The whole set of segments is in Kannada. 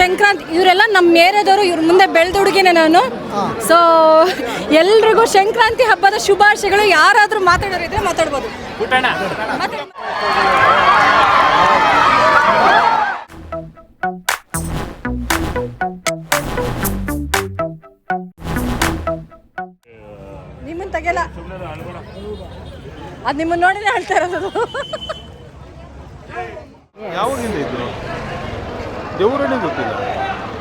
ಸಂಕ್ರಾಂತಿ ಇವರೆಲ್ಲ ನಮ್ಮ ಏರಿಯಾದವರು ಇವ್ರ ಮುಂದೆ ಬೆಳೆದ ಹುಡುಗಿನೇ ನಾನು. ಸೊ ಎಲ್ರಿಗೂ ಸಂಕ್ರಾಂತಿ ಹಬ್ಬದ ಶುಭಾಶಯಗಳು. ಯಾರಾದರೂ ಮಾತಾಡೋರು ಇದ್ರೆ ಮಾತಾಡ್ಬೋದು. ಮಾತಾಡಿ. ನಿಮ್ಮನ್ನ ತೆಗೆಲ್ಲ ಅದು ನಿಮ್ಮನ್ನ ನೋಡಿನೇ ಹೇಳ್ತಾ ಇರೋದು. ದೇವರೇ ಗೊತ್ತಿಲ್ಲ.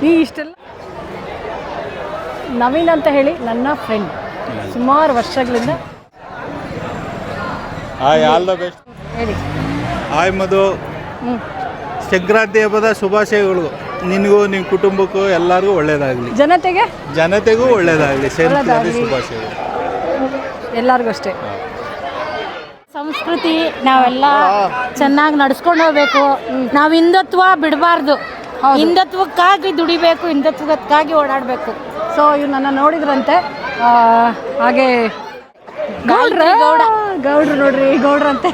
ಈ ಇಷ್ಟೆಲ್ಲ ನವೀನ್ ಅಂತ ಹೇಳಿ ನನ್ನ ಫ್ರೆಂಡ್ ಸುಮಾರು ವರ್ಷಗಳಿಂದ ಹಾಯ್ ಆಲ್ ದ ಬೆಸ್ಟ್ ಹೇಳಿ. ಹಾಯ್ ಮಧು. ಹ್ಞೂ ಸಂಕ್ರಾಂತಿ ಹಬ್ಬದ ಶುಭಾಶಯಗಳು. ನಿನಗೂ ನಿಮ್ಮ ಕುಟುಂಬಕ್ಕೂ ಎಲ್ಲರಿಗೂ ಒಳ್ಳೇದಾಗಲಿ. ಜನತೆಗೆ? ಜನತೆಗೂ ಒಳ್ಳೇದಾಗಲಿ. ಸಂಕ್ರಾಂತಿ. ಶುಭಾಶಯಗಳು. ಎಲ್ಲರಿಗೂ ಅಷ್ಟೇ. ಸಂಸ್ಕೃತಿ ನಾವೆಲ್ಲ ಚೆನ್ನಾಗಿ ನಡ್ಸ್ಕೊಂಡು ಹೋಗ್ಬೇಕು. ನಾವು ಹಿಂದುತ್ವ ಬಿಡಬಾರ್ದು. ಹಿಂದುತ್ವಕ್ಕಾಗಿ ದುಡಿಬೇಕು ಹಿಂದತ್ವಕ್ಕಾಗಿ ಓಡಾಡಬೇಕು. ಸೊ ಇವ್ರು ನನ್ನ ನೋಡಿದ್ರಂತೆ. ಆ, ಹಾಗೆ ಗೌಡ್ರ! ಗೌಡ. ಗೌಡ್ರು ನೋಡ್ರಿ ಗೌಡ್ರಂತೆ.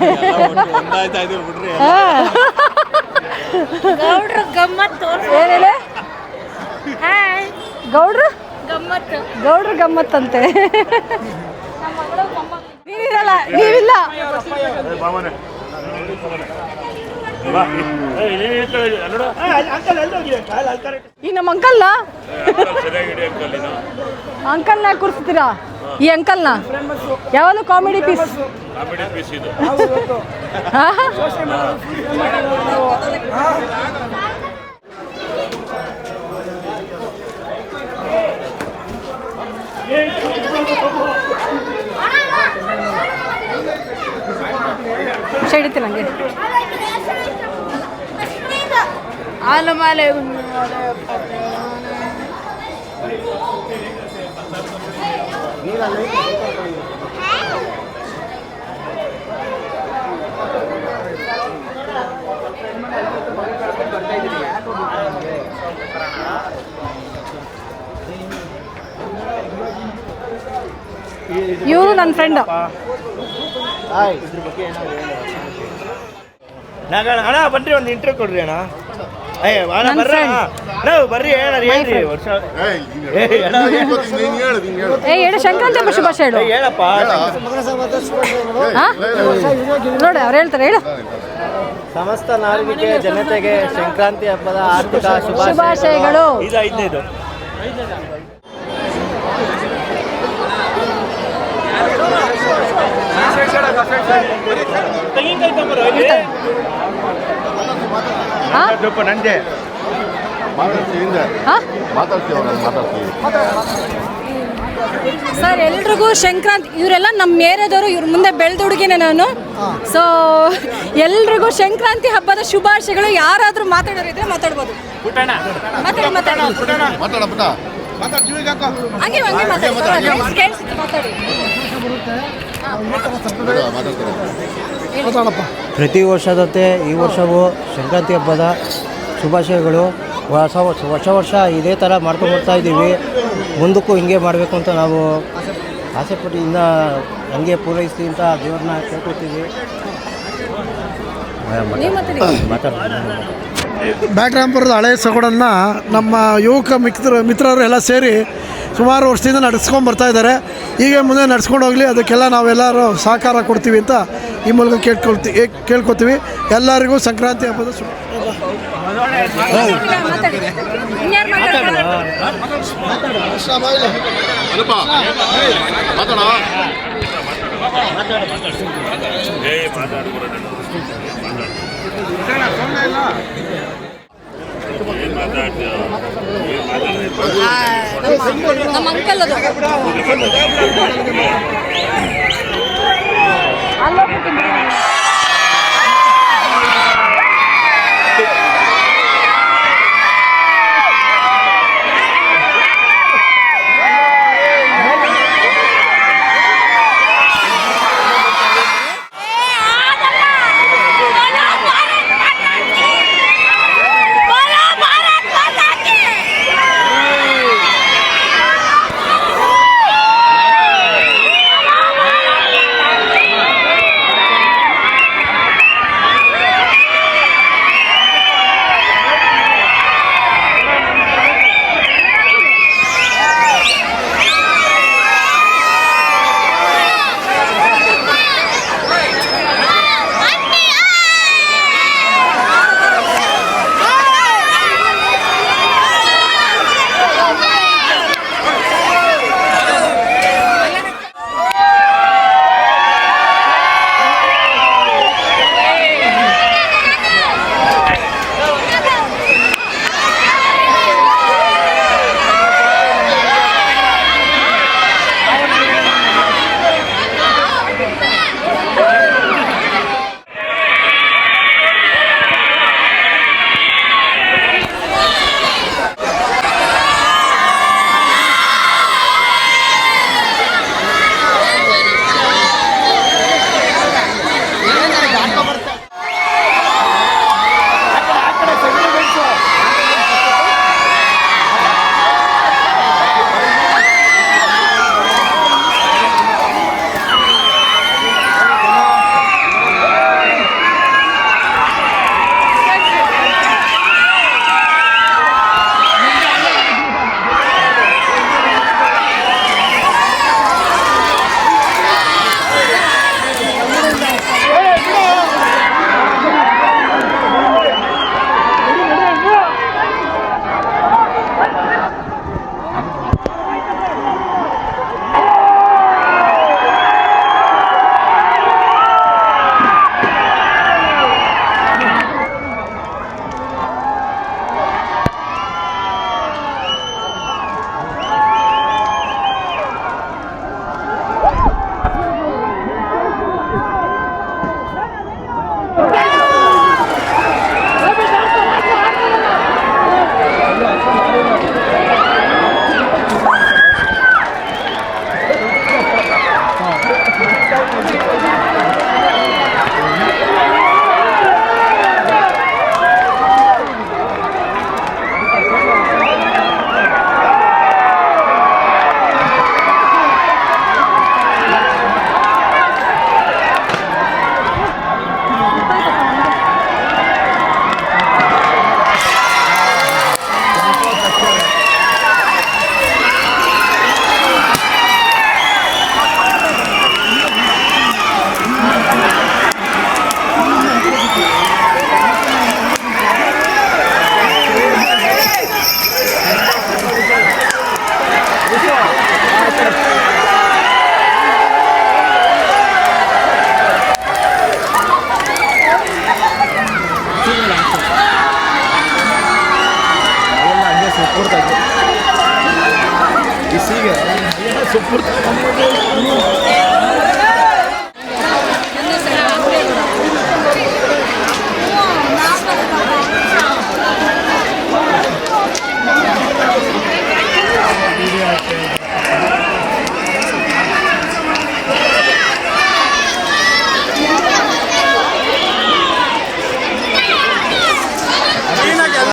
ಗೌಡ್ರು ಗಮ್ಮತ್ತು. ಏನೇಳೆ ಗೌಡ್ರು? ಗಮ್ಮತ್ತು. ಗೌಡ್ರು ಗಮ್ಮತ್ತಂತೆ. ನೀವಿರಲ್ಲ ನೀವಿಲ್ಲ. ಈ ನಮ್ಮ ಅಂಕಲ್ನ? ಅಂಕಲ್ನ ಕೂರಿಸ್ತೀರಾ? ಈ ಅಂಕಲ್ನ? ಯಾವಾಗ ಕಾಮಿಡಿ ಪೀಸ್ ಇವರು ನನ್ನ ಫ್ರೆಂಡ್ ನಾಗ ಅಣ್ಣ ಬನ್ರಿ ಒಂದು ಇಂಟರ್ವ್ಯೂ ಕೊಡ್ರಿ ಅಣ್ಣ ಏ, ಹೇಳು ಸಂಕ್ರಾಂತಿ ಹಬ್ಬ ಶುಭಾಶಯ ಹೇಳು. ಏ, ಹೇಳಪ್ಪ. ಹಾ? ನೋಡಿ ಅವ್ರು ಹೇಳ್ತಾರೆ ಹೇಳು. ಸಮಸ್ತ ನಾಗರಿಕ ಜನತೆಗೆ ಸಂಕ್ರಾಂತಿ ಹಬ್ಬದ ಆರ್ಥಿಕ ಶುಭಾಶಯಗಳು. ನಂದೆ ಸರ್ ಎಲ್ರಿಗೂ ಸಂಕ್ರಾಂತಿ ಇವರೆಲ್ಲ ನಮ್ಮ ಏರಿಯಾದವರು ಇವ್ರ ಮುಂದೆ ಬೆಳೆದ ಹುಡುಗಿನೇ ನಾನು. ಸೊ ಎಲ್ರಿಗೂ ಸಂಕ್ರಾಂತಿ ಹಬ್ಬದ ಶುಭಾಶಯಗಳು. ಯಾರಾದರೂ ಮಾತಾಡೋರು ಇದ್ರೆ ಮಾತಾಡ್ಬೋದು. ಮಾತಾಡಿ. ಮಾತಾಡಿ ಮಾತಾಡ. ಮಾತಾಡಪ್ಪ ಪ್ರತಿ ವರ್ಷದಂತೆ ಈ ವರ್ಷವೂ ಸಂಕ್ರಾಂತಿ ಹಬ್ಬದ ಶುಭಾಶಯಗಳು. ಹೊಸ ವರ್ಷ ವರ್ಷ ವರ್ಷ ಇದೇ ಥರ ಮಾಡ್ಕೊಂಡು ಬರ್ತಾ ಇದ್ದೀವಿ. ಮುಂದಕ್ಕೂ ಹಿಂಗೆ ಮಾಡಬೇಕು ಅಂತ ನಾವು ಆಸೆಪಟ್ಟು ಇನ್ನು ಹಂಗೆ ಪೂರೈಸ್ತೀವಿ ಅಂತ ದೇವ್ರನ್ನ ಕೇಳ್ಕೊತೀವಿ ನೀವು ಮಾತಾಡಿ ಮಾತಾಡ್ತೀನಿ ಬ್ಯಾಕ್ರಾಂಪುರದ ಹಳೆ ಸೊಗಡನ್ನು ನಮ್ಮ ಯುವಕ ಮಿತ್ರ ಮಿತ್ರರು ಎಲ್ಲ ಸೇರಿ ಸುಮಾರು ವರ್ಷದಿಂದ ನಡೆಸ್ಕೊಂಡು ಬರ್ತಾ ಇದ್ದಾರೆ. ಹೀಗೆ ಮುಂದೆ ನಡ್ಸ್ಕೊಂಡು ಹೋಗಲಿ ಅದಕ್ಕೆಲ್ಲ ನಾವೆಲ್ಲರೂ ಸಹಕಾರ ಕೊಡ್ತೀವಿ ಅಂತ ಈ ಮೂಲಕ ಕೇಳ್ಕೊಳ್ತೀವಿ ಕೇಳ್ಕೊತೀವಿ. ಎಲ್ಲರಿಗೂ ಸಂಕ್ರಾಂತಿ ಹಬ್ಬದ ಶುಭ ಮಾತಾಡಿ. ನಮ್ಮ ಅಂಕಲ್ ಅದು ಅಲ್ಲ soporta.